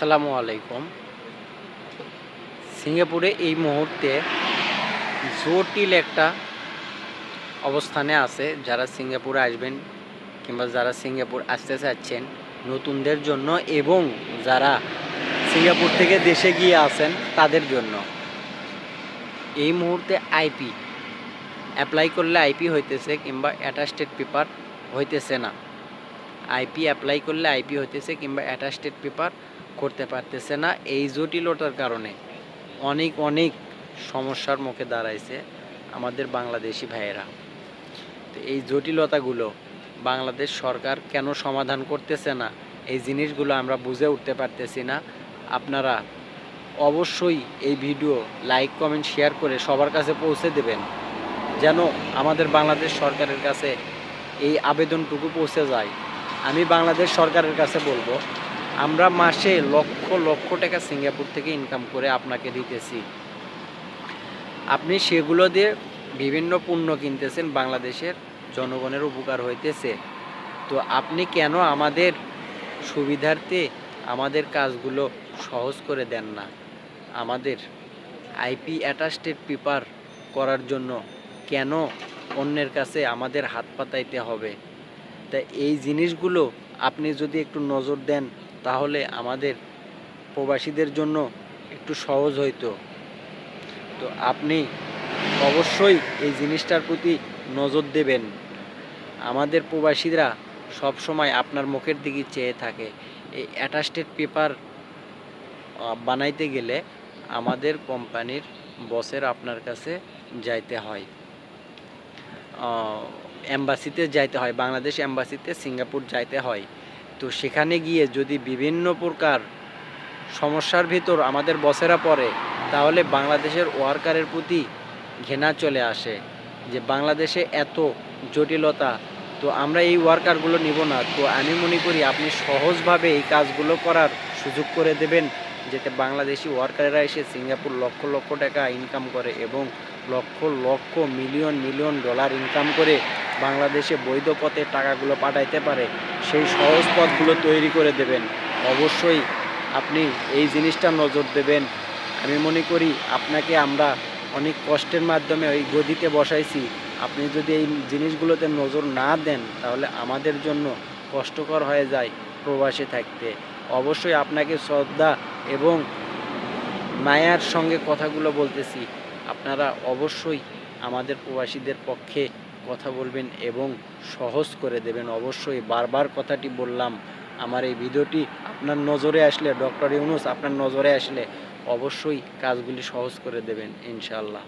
আসসালামু আলাইকুম। সিঙ্গাপুরে এই মুহূর্তে জটিল একটা অবস্থানে আছে যারা সিঙ্গাপুরে আসবেন কিংবা যারা সিঙ্গাপুর আসতে চাচ্ছেন নতুনদের জন্য এবং যারা সিঙ্গাপুর থেকে দেশে গিয়ে আছেন তাদের জন্য। এই মুহূর্তে আইপি অ্যাপ্লাই করলে আইপি হইতেছে কিংবা অ্যাটাস্টেড পেপার হইতেছে না। আইপি অ্যাপ্লাই করলে আইপি হইতেছে কিংবা অ্যাটাস্টেড পেপার করতে পারতেছে না এই জটিলতার কারণে। অনেক অনেক সমস্যার মুখে দাঁড়াইছে আমাদের বাংলাদেশি ভাইয়েরা। তো এই জটিলতাগুলো বাংলাদেশ সরকার কেন সমাধান করতেছে না? এই জিনিসগুলো আমরা বুঝে উঠতে পারতেছি না। আপনারা অবশ্যই এই ভিডিও লাইক, কমেন্ট, শেয়ার করে সবার কাছে পৌঁছে দেবেন। যেন আমাদের বাংলাদেশ সরকারের কাছে এই আবেদনটুকু পৌঁছে যায়। আমি বাংলাদেশ সরকারের কাছে বলব আমরা মাসে লক্ষ লক্ষ টাকা সিঙ্গাপুর থেকে ইনকাম করে আপনাকে দিতেছি। আপনি সেগুলো দিয়ে বিভিন্ন পণ্য কিনতেছেন, বাংলাদেশের জনগণের উপকার হইতেছে। তো আপনি কেন আমাদের সুবিধার্থে আমাদের কাজগুলো সহজ করে দেন না? আমাদের আইপি অ্যাটাস্টেড পেপার করার জন্য কেন অন্যের কাছে আমাদের হাত পাতাইতে হবে? তা এই জিনিসগুলো আপনি যদি একটু নজর দেন তাহলে আমাদের প্রবাসীদের জন্য একটু সহজ হইতো। তো আপনি অবশ্যই এই জিনিসটার প্রতি নজর দেবেন। আমাদের প্রবাসীরা সব সময় আপনার মুখের দিকে চেয়ে থাকে। এই অ্যাটাস্টেড পেপার বানাইতে গেলে আমাদের কোম্পানির বসের আপনার কাছে যাইতে হয়। এম্বাসিতে যাইতে হয়। বাংলাদেশ এম্বাসিতে সিঙ্গাপুর যাইতে হয়। তো সেখানে গিয়ে যদি বিভিন্ন প্রকার সমস্যার ভিতর আমাদের বসেরা পড়ে, তাহলে বাংলাদেশের ওয়ার্কারের প্রতি ঘৃণা চলে আসে যে বাংলাদেশে এত জটিলতা। তো আমরা এই ওয়ার্কারগুলো নিব না। তো আমি মনে করি আপনি সহজভাবে এই কাজগুলো করার সুযোগ করে দেবেন, যাতে বাংলাদেশি ওয়ার্কাররা এসে সিঙ্গাপুর লক্ষ লক্ষ টাকা ইনকাম করে এবং lakh lakh million million dollar income করে বাংলাদেশে বৈধ পথে টাকাগুলো পাঠাইতে পারে, সেই সহজ পথগুলো তৈরি করে দেবেন। অবশ্যই আপনি এই জিনিসটা নজর দেবেন। আমি মনে করি আপনাকে আমরা অনেক কষ্টের মাধ্যমে ওই গদিতে বসাইছি। আপনি যদি এই জিনিসগুলোতে নজর না দেন, তাহলে আমাদের জন্য কষ্টকর হয়ে যায় প্রবাসে থাকতে। অবশ্যই আপনাকে শ্রদ্ধা এবং মায়ার সঙ্গে কথাগুলো বলতেছি। আপনারা অবশ্যই আমাদের প্রবাসীদের পক্ষে কথা বলবেন এবং সহজ করে দেবেন। অবশ্যই বারবার কথাটি বললাম, আমার এই ভিডিওটি আপনার নজরে আসলে, ডক্টর ইউনুস আপনার নজরে আসলে অবশ্যই কাজগুলি সহজ করে দেবেন ইনশাল্লাহ